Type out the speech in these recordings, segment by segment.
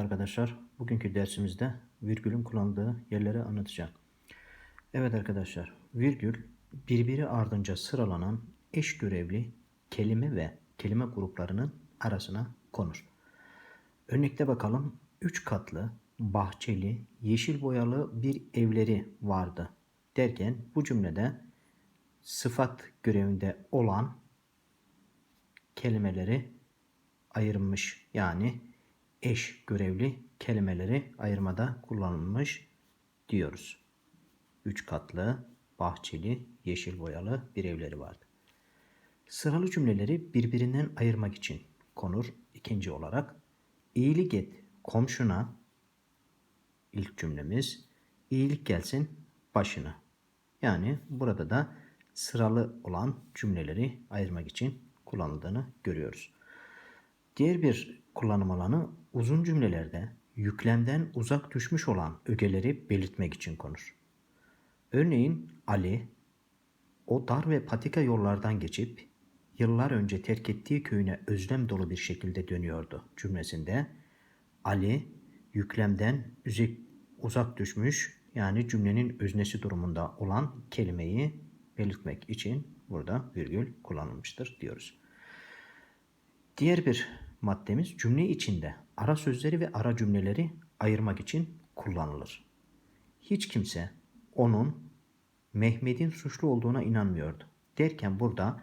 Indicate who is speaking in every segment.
Speaker 1: Merhaba arkadaşlar. Bugünkü dersimizde virgülün kullanıldığı yerleri anlatacağım. Evet arkadaşlar, virgül birbiri ardınca sıralanan eş görevli kelime ve kelime gruplarının arasına konur. Örnekte bakalım. Üç katlı, bahçeli, yeşil boyalı bir evleri vardı derken bu cümlede sıfat görevinde olan kelimeleri ayrılmış. Yani eş görevli kelimeleri ayırmada kullanılmış diyoruz. Üç katlı, bahçeli, yeşil boyalı bir evleri vardı. Sıralı cümleleri birbirinden ayırmak için konur ikinci olarak. İyilik et komşuna ilk cümlemiz. iyilik gelsin başına. Yani burada da sıralı olan cümleleri ayırmak için kullanıldığını görüyoruz. Diğer bir kullanım alanı uzun cümlelerde yüklemden uzak düşmüş olan ögeleri belirtmek için konur. Örneğin Ali o dar ve patika yollardan geçip yıllar önce terk ettiği köyüne özlem dolu bir şekilde dönüyordu cümlesinde Ali yüklemden uzak düşmüş yani cümlenin öznesi durumunda olan kelimeyi belirtmek için burada virgül kullanılmıştır diyoruz. Diğer bir maddemiz cümle içinde ara sözleri ve ara cümleleri ayırmak için kullanılır. Hiç kimse onun Mehmet'in suçlu olduğuna inanmıyordu. Derken burada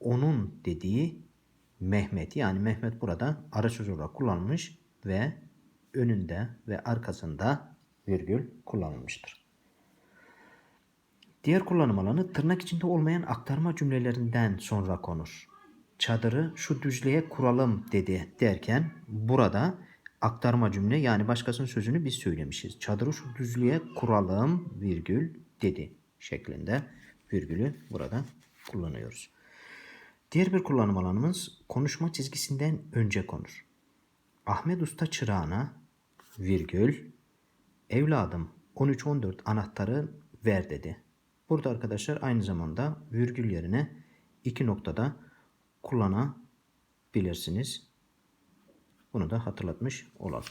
Speaker 1: onun dediği Mehmet yani Mehmet burada ara söz olarak kullanılmış ve önünde ve arkasında virgül kullanılmıştır. Diğer kullanım alanı tırnak içinde olmayan aktarma cümlelerinden sonra konur. Çadırı şu düzlüğe kuralım dedi derken burada aktarma cümle yani başkasının sözünü biz söylemişiz. Çadırı şu düzlüğe kuralım virgül dedi şeklinde virgülü burada kullanıyoruz. Diğer bir kullanım alanımız konuşma çizgisinden önce konur. Ahmet Usta çırağına virgül evladım 13-14 anahtarı ver dedi. Burada arkadaşlar aynı zamanda virgül yerine iki noktada kullanabilirsiniz. Bunu da hatırlatmış olalım.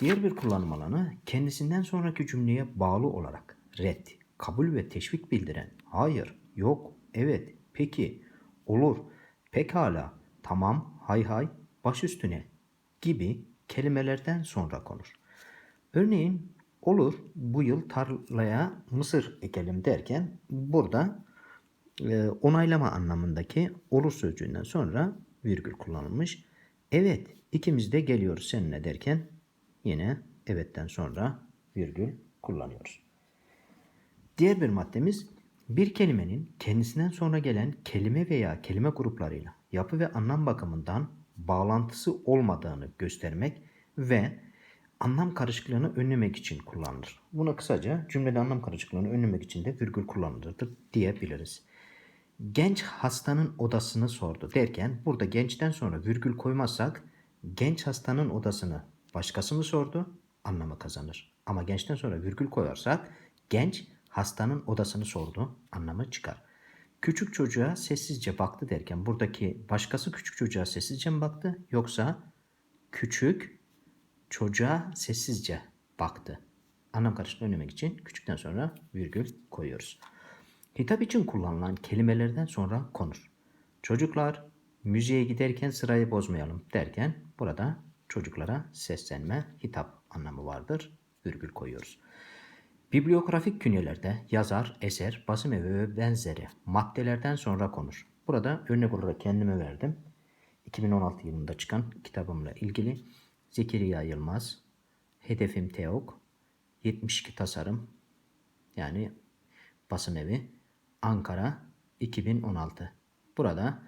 Speaker 1: Diğer bir kullanım alanı kendisinden sonraki cümleye bağlı olarak red, kabul ve teşvik bildiren hayır, yok, evet, peki, olur, pekala, tamam, hay hay, baş üstüne gibi kelimelerden sonra konur. Örneğin olur bu yıl tarlaya mısır ekelim derken burada e, onaylama anlamındaki olur sözcüğünden sonra virgül kullanılmış. Evet ikimiz de geliyoruz seninle derken yine evetten sonra virgül kullanıyoruz. Diğer bir maddemiz bir kelimenin kendisinden sonra gelen kelime veya kelime gruplarıyla yapı ve anlam bakımından bağlantısı olmadığını göstermek ve anlam karışıklığını önlemek için kullanılır. Buna kısaca cümlede anlam karışıklığını önlemek için de virgül kullanılır diyebiliriz. Genç hastanın odasını sordu derken burada gençten sonra virgül koymazsak genç hastanın odasını başkası mı sordu anlamı kazanır. Ama gençten sonra virgül koyarsak genç hastanın odasını sordu anlamı çıkar. Küçük çocuğa sessizce baktı derken buradaki başkası küçük çocuğa sessizce mi baktı yoksa küçük çocuğa sessizce baktı. Anlam karışıklığı önlemek için küçükten sonra virgül koyuyoruz. Hitap için kullanılan kelimelerden sonra konur. Çocuklar müziğe giderken sırayı bozmayalım derken burada çocuklara seslenme hitap anlamı vardır. Virgül koyuyoruz. Bibliografik künyelerde yazar, eser, basım evi ve benzeri maddelerden sonra konur. Burada örnek olarak kendime verdim. 2016 yılında çıkan kitabımla ilgili Zekeriya Yılmaz, Hedefim Teok, 72 Tasarım yani basım evi Ankara 2016. Burada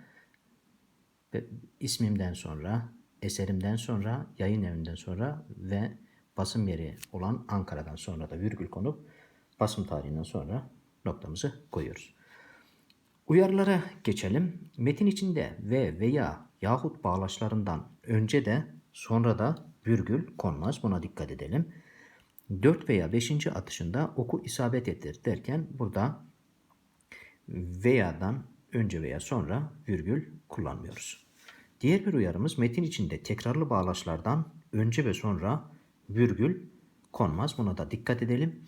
Speaker 1: ismimden sonra, eserimden sonra, yayın evinden sonra ve basım yeri olan Ankara'dan sonra da virgül konup basım tarihinden sonra noktamızı koyuyoruz. Uyarılara geçelim. Metin içinde ve veya yahut bağlaçlarından önce de sonra da virgül konmaz. Buna dikkat edelim. 4 veya 5. atışında oku isabet ettir derken burada veya'dan önce veya sonra virgül kullanmıyoruz. Diğer bir uyarımız metin içinde tekrarlı bağlaçlardan önce ve sonra virgül konmaz. Buna da dikkat edelim.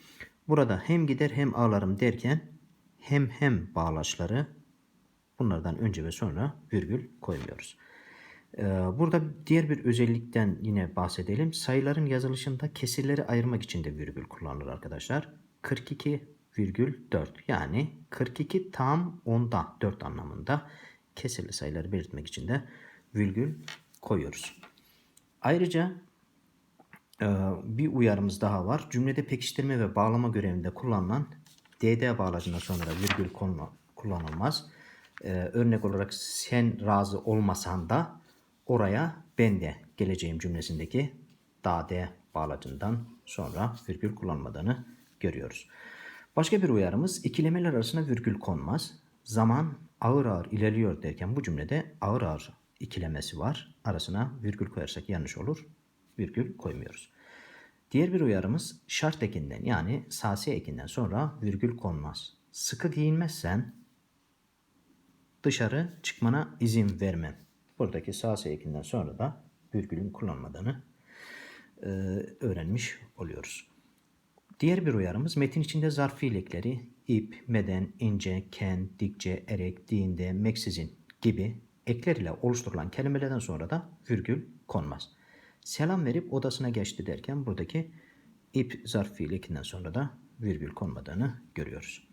Speaker 1: Burada hem gider hem ağlarım derken hem hem bağlaçları bunlardan önce ve sonra virgül koymuyoruz. Ee, Burada diğer bir özellikten yine bahsedelim. Sayıların yazılışında kesirleri ayırmak için de virgül kullanılır arkadaşlar. 42,4 yani 42 tam onda 4 anlamında kesirli sayıları belirtmek için de virgül koyuyoruz. Ayrıca e, bir uyarımız daha var. Cümlede pekiştirme ve bağlama görevinde kullanılan dd bağlacından sonra virgül kullanılmaz. E, örnek olarak sen razı olmasan da oraya ben de geleceğim cümlesindeki dade bağlacından sonra virgül kullanmadığını görüyoruz. Başka bir uyarımız ikilemeler arasına virgül konmaz. Zaman ağır ağır ilerliyor derken bu cümlede ağır ağır ikilemesi var. Arasına virgül koyarsak yanlış olur. Virgül koymuyoruz. Diğer bir uyarımız şart ekinden yani sasi ekinden sonra virgül konmaz. Sıkı giyinmezsen dışarı çıkmana izin vermem. Buradaki sasi ekinden sonra da virgülün kullanmadığını e, öğrenmiş oluyoruz. Diğer bir uyarımız metin içinde zarf fiilekleri ip, meden, ince, ken, dikçe, erek, dinde, meksizin gibi ekler ile oluşturulan kelimelerden sonra da virgül konmaz. Selam verip odasına geçti derken buradaki ip zarf fiilekinden sonra da virgül konmadığını görüyoruz.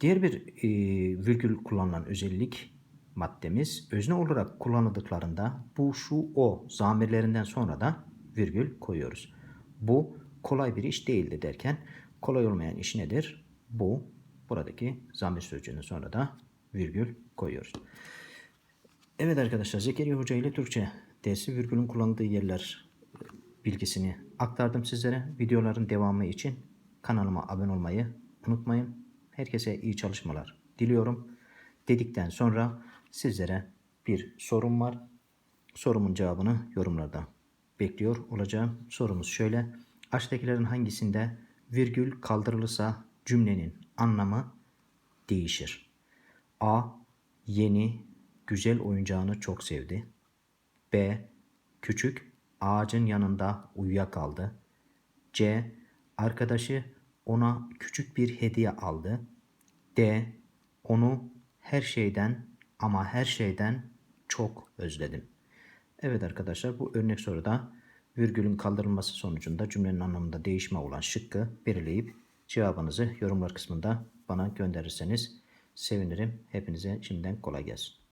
Speaker 1: Diğer bir e, virgül kullanılan özellik maddemiz özne olarak kullanıldıklarında bu, şu, o zamirlerinden sonra da virgül koyuyoruz. Bu kolay bir iş değildi derken kolay olmayan iş nedir? Bu buradaki zamir sözcüğünden sonra da virgül koyuyoruz. Evet arkadaşlar Zekeriya Hoca ile Türkçe dersi virgülün kullanıldığı yerler e, bilgisini aktardım sizlere. Videoların devamı için kanalıma abone olmayı unutmayın. Herkese iyi çalışmalar diliyorum. Dedikten sonra sizlere bir sorum var. Sorumun cevabını yorumlarda bekliyor olacağım. Sorumuz şöyle. Aşağıdakilerin hangisinde virgül kaldırılırsa cümlenin anlamı değişir? A. Yeni, güzel oyuncağını çok sevdi. B. Küçük, ağacın yanında uyuyakaldı. C. Arkadaşı ona küçük bir hediye aldı. D. Onu her şeyden ama her şeyden çok özledim. Evet arkadaşlar bu örnek soruda virgülün kaldırılması sonucunda cümlenin anlamında değişme olan şıkkı belirleyip cevabınızı yorumlar kısmında bana gönderirseniz sevinirim. Hepinize şimdiden kolay gelsin.